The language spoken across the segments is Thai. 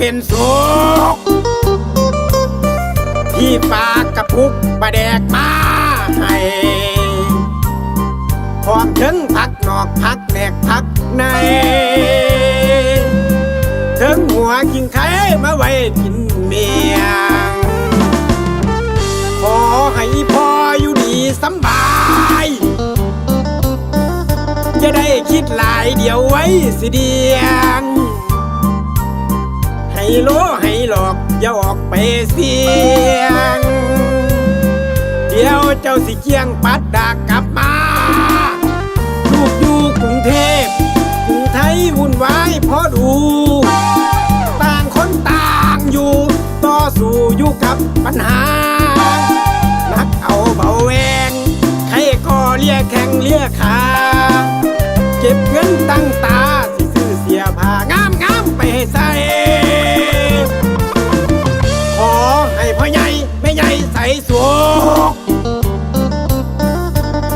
ป็นสุกที่ปากกระปุกปลาแดกมาให้พร้อมถึงพักนอกพักแหนกพักใน ถึงหัวกินไข่มาไว้กินเมียงขอให้พ่ออยู่ดีสำบายจะได้คิดหลายเดี๋ยวไว้สิเดียง ให้โลให้หลอก อย่าออกไปเสียง เดี๋ยวเจ้าสิเกียงปัดดากกลับมา ลูกอยู่กรุงเทพกรุงไทยวุ่นวายพอดู ต่างคนต่างอยู่ ต่อสู้อยู่กับปัญหานักเอาเบาแวง ใครก็เลียแข่งเลียขา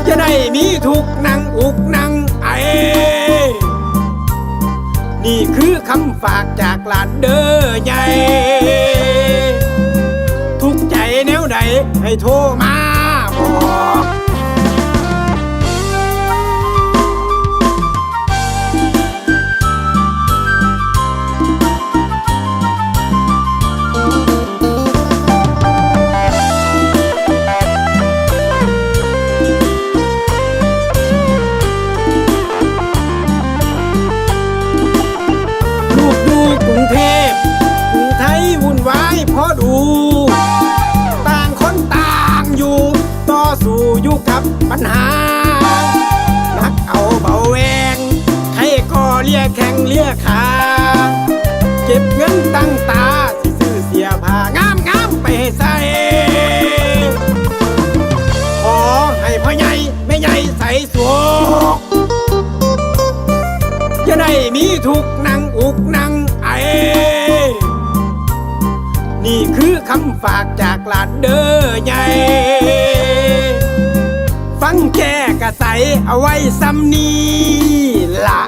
จะได้มีทุกนังอุกนังไอ นี่คือคำฝากจากหลานเด้อใหญ่ทุกใจแนวใดให้โทรมาบอก พอดู ต่างคนต่างอยู่ ต่อสู้อยู่กับปัญหา นักเอาเบาแวง ใครก็เลียแข่งเลียขาเก็บเงินตั้งตาสิซื้อเสียผ้างามงามไปให้ใส่ขอให้พ่อใหญ่แม่ใหญ่ใส่สวกจะได้มีทุกนังอุกนังไอ นี่คือคำฝากจากหลานเด้อใหญ่ฟังแกกะใสเอาไว้ซ้ำนี้ละ